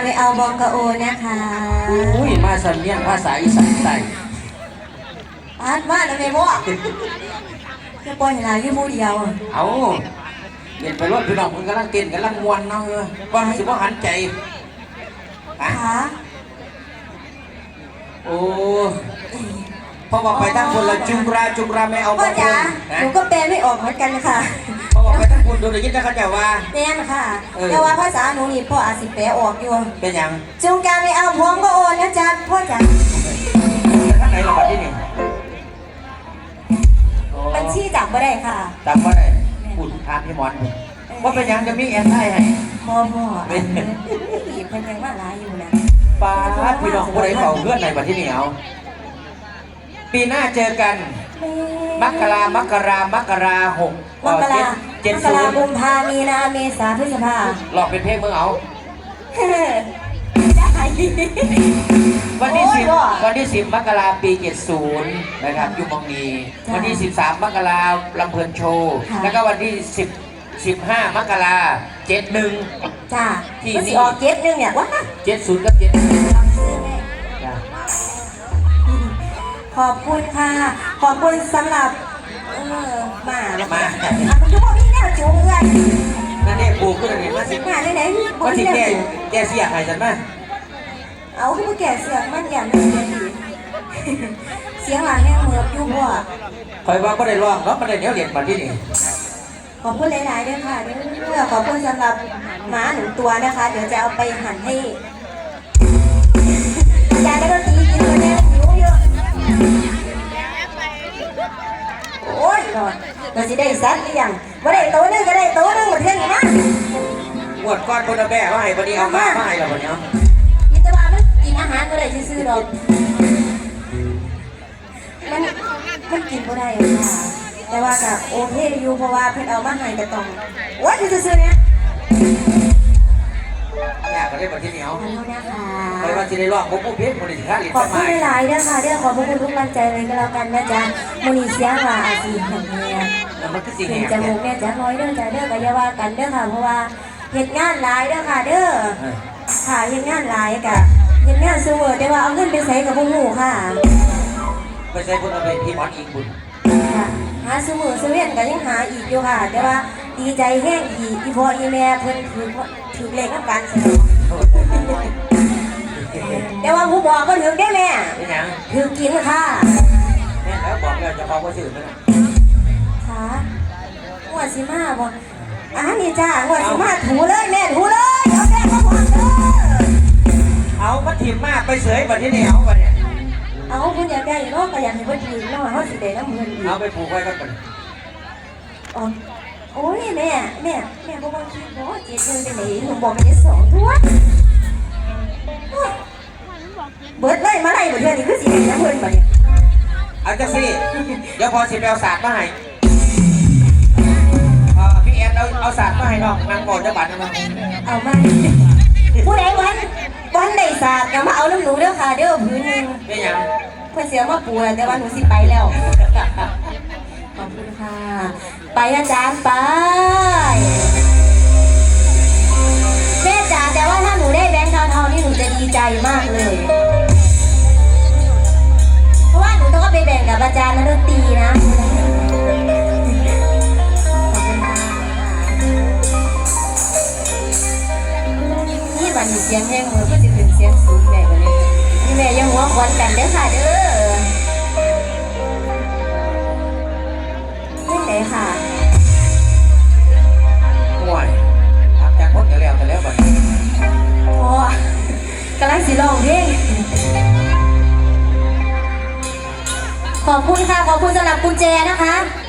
การไปเอาบองกะโอนะคะอุ้ยมาสำเนียงภาษาอีสานใต้ปาดมาแล้วแม่บ่จะปล่อยให้หลานอยู่ผู้เดียวอะเอาเห็นไปรถพี่น้องคุณกำลังเต้นกำลังมวนเนาะเออว่าสิบ่หันใจอะขาโอ้พอบอกไปทั้งคนละจุงราจุงราไม่เอาพ่อจ๋านะหนูก็แปลไม่ออกเหมือนกันค่ะ พอบอกไปทั้งคนโดนเลยยินแต่เขาจะว่าแน่นค่ะ เออ แต่ว่าภาษาหนูนี่พ่ออาจสิแปลออกอยู่เป็นหยังจงการไปเอาพวงก็โอนนะจ๊ะพ่อจ๋าท่านไหนเราบัดที่นี่โอ้บัญชีจับไม่ได้ค่ะจำว่าได้พูดทานพี่หมอนว่าเป็นหยังจะมีแอนไทให้พ่อพ่ออันนี้อีกเพิ่นยังว่าหลายอยู่นะปาดพี่น้องผู้ใดเฝ้าเพื่อนในบัดที่นี่เอาปีหน้าเจอกัน มกรามกรามกราหกมกราเจ็ดมกศูรานย์กุมภามีนาเมษาพฤษภาหลอกเป็นเพลงมึงเอาได้วันที่โอ้ยสิบว่ะวันที่สิบมกราปีเจ็ดศูนย์นะครับอยุมองนีจ้ะวันที่สิบสามมกราลำเพลินโชว์ค่ะ แล้วก็วันที่สิบสิบห้ามกราเจ็ดหนึ่ง จ้าที่มันนี่สิออกเก็ตนึงเนี่ยว้าเจ็ดศูนย์กับเจ็ดหนึ่ง ขอบคุณค่ะ ขอบคุณสำหรับเออมาแล้วมาอะมันทุกคนนี่แนวจูงเงินนั่นเนี่ยปูขึ้นอะไรมาสิมาไหนไหนๆบ่ว่ามีสิแนวแก้จูงแก้เสียหายฉันไหมเอาคือบ่แก่เสียงมันอย่างนั้นเลยดีเสียงหลานแห้งเหมือบอยู่บ่คอยว่าก็ได้ร้องแล้วมันได้เนี้ยเหรียญมาที่นี่ขอบคุณหลายๆด้วยค่ะเด้อขอบคุณสำหรับหมาหนึ่งตัวนะคะ เดี๋ยวจะเอาไปหั่นให้ โอ้ยนอนเราสิได้สัตว์หรือยังว่าได้ตัวหนึงก็ได้ตัวหนึงหมดเรื่องนี้นะงวดก้อนคนละแบ่ว่าให้พอดีเอามามาให้เราวันนี้กินแต่ว่ามันกินอาหารก็ได้ซื่อๆดอกมันมันกินก็ได้ค่ะแต่ว่าก็โอเคอยู่เพราะว่าเพิ่นเอามาให้ก็ต้องโอ้ยคือซื่อๆเนี่ย อยากก็ได้มาที่นี่เอาขอโทษนะคะคอยว่าจะได้ร้องผมพูดเพี้ยนคนอื่นค่าเหรียญขอบสคุณมัยหลายๆนะคะเด้อขอบคุณทุกกำลังใจเลยก็แล้วกันนะจ๊ะมูนีเสียงว่าอาจีแห่งเนี้ยมันคือสิ่งถึแห่งงจมูกเนี่ยจะน้อยเด้อจ้ะเด้อก็อย่าว่ากันเด้อค่ะเพราะว่าเหตุงานหลายเด้อค่ะ เด้อค่ะเหตุงานหลายกะเหตุงานซูเวอร์แต่ว่าเอาเงินไปใส่กับพวกหมู่ค่ะไปใช้คนเอาเป็นพี่มอนอีกบุญค่ะหาซูเวอร์ซูเวียนก็ยังหาอีกอยู่ค่ะ แต่ว่าดีใจแห้งอีกอีพ่ออีแม่เพิ่นถือ ถือเลขน้ำกันสนองแต่ว่าผู้บอกก็ถือได้แม่เป็นหยังถือกินค่ะแม่แล้วบอกแล้วจะพอว่าสื่อมั้ยค่ะงวดสิมาบ่อ่านี่จ้างวดสิมาถูเลยแม่ถูเลยเอาแป้งมาหวานเด้อเอามาถีบมากไปเสยบัดที่นี่เอาบัดเนี่ยเอาคุณอยากได้เนาะก็อยากให้เพิ่นถือเนาะเฮาสิได้น้ำเงินอีกเอาไปผูกไว้กันก่อนอ๋อ โอ้ยแม่แม่แม่บ่ว่าคิดบ่เจ็ดเงินไปไหนหนูบอกมันจะสองทั่วเบิดเลยมาไล่บ่เทื่อนี่คือสิได้น้ำเงินบัดนี้เอาจังสิเดี๋ยวพอสิไปเอาศาสตร์มาให้เอ่อพี่แอนเอาเอาศาสตร์มาให้น้องนางก่อนจะบัตรมาเอามาผู้ใดวันวันได้ศาสตร์ก็มาเอาน้ำหนูเด้อค่ะเด้อผืนหนึงเป็นหยังเพื่อนเสียมาปูแล้วแต่ว่าหนูสิไปแล้วขอบ คุณค่ะ ไปอาจารย์ไปแม่จ๋าแต่ว่าถ้าหนูได้แบงค์เทาๆนี่หนูจะดีใจมากเลย เพราะว่าหนูต้องไปแบ่งกับอาจารย์นักดนตรีนะนี่บันนี้เสียงแห้งมือก็จะเป็นเสียงสูงใหญ่กว่านี้นี่แม่ยังหัวควันกันเด้อค่ะเด้อ แจนะคะ